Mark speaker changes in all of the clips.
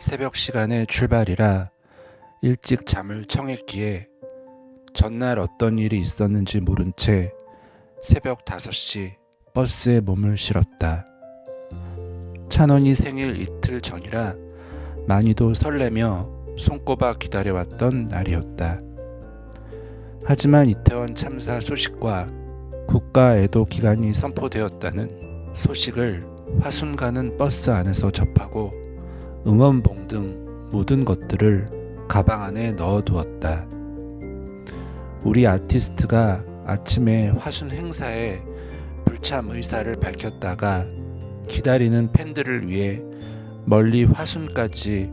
Speaker 1: 새벽 시간에 출발이라 일찍 잠을 청했기에 전날 어떤 일이 있었는지 모른 채 새벽 5시 버스에 몸을 실었다. 찬원이 생일 이틀 전이라 많이도 설레며 손꼽아 기다려왔던 날이었다. 하지만 이태원 참사 소식과 국가 애도 기간이 선포되었다는 소식을 화순 가는 버스 안에서 접하고 응원봉 등 모든 것들을 가방 안에 넣어두었다. 우리 아티스트가 아침에 화순 행사에 불참 의사를 밝혔다가 기다리는 팬들을 위해 멀리 화순까지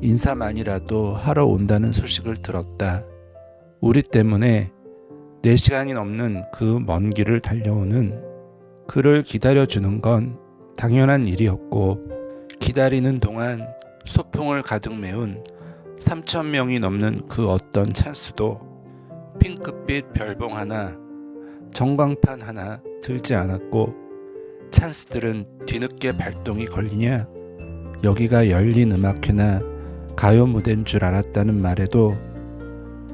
Speaker 1: 인사만이라도 하러 온다는 소식을 들었다. 우리 때문에 4시간이 넘는 그 먼 길을 달려오는 그를 기다려주는 건 당연한 일이었고 기다리는 동안 소풍을 가득 메운 3천 명이 넘는 그 어떤 찬스도 핑크빛 별봉 하나 전광판 하나 들지 않았고 찬스들은 뒤늦게 발동이 걸리냐 여기가 열린 음악회나 가요 무대인 줄 알았다는 말에도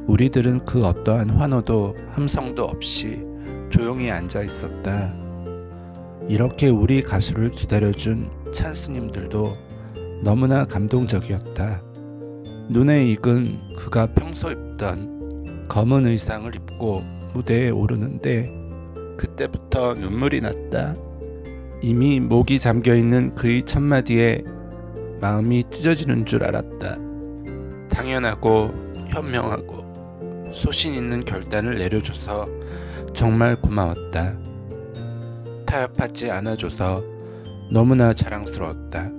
Speaker 1: 우리들은 그 어떠한 환호도 함성도 없이 조용히 앉아 있었다. 이렇게 우리 가수를 기다려준 찬스님들도 너무나 감동적이었다. 눈에 익은 그가 평소 입던 검은 의상을 입고 무대에 오르는데 그때부터 눈물이 났다. 이미 목이 잠겨 있는 그의 첫마디에 마음이 찢어지는 줄 알았다. 당연하고 현명하고 소신 있는 결단을 내려줘서 정말 고마웠다. 타협하지 않아줘서 너무나 자랑스러웠다.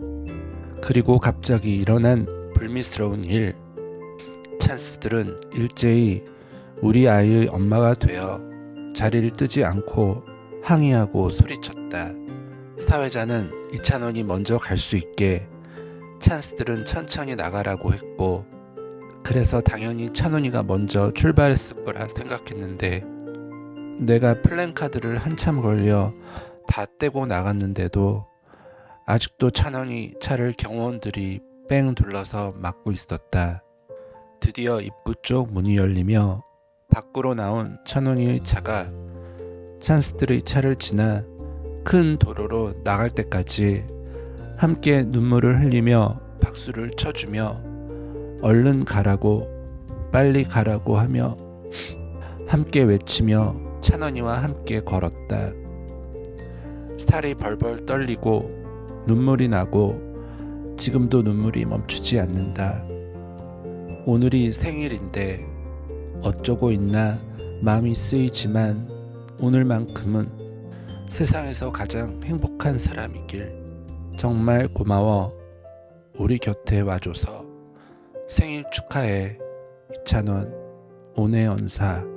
Speaker 1: 그리고 갑자기 일어난 불미스러운 일. 찬스들은 일제히 우리 아이의 엄마가 되어 자리를 뜨지 않고 항의하고 소리쳤다. 사회자는 이찬원이 먼저 갈 수 있게 찬스들은 천천히 나가라고 했고 그래서 당연히 찬원이가 먼저 출발했을 거라 생각했는데 내가 플랜카드를 한참 걸려 다 떼고 나갔는데도 아직도 찬원이 차를 경호원들이 뺑 둘러서 막고 있었다. 드디어 입구 쪽 문이 열리며 밖으로 나온 찬원이의 차가 찬스들의 차를 지나 큰 도로로 나갈 때까지 함께 눈물을 흘리며 박수를 쳐주며 얼른 가라고 빨리 가라고 하며 함께 외치며 찬원이와 함께 걸었다. 살이 벌벌 떨리고 눈물이 나고 지금도 눈물이 멈추지 않는다. 오늘이 생일인데 어쩌고 있나 마음이 쓰이지만 오늘만큼은 세상에서 가장 행복한 사람이길 정말 고마워 우리 곁에 와줘서 생일 축하해 이찬원 오내연사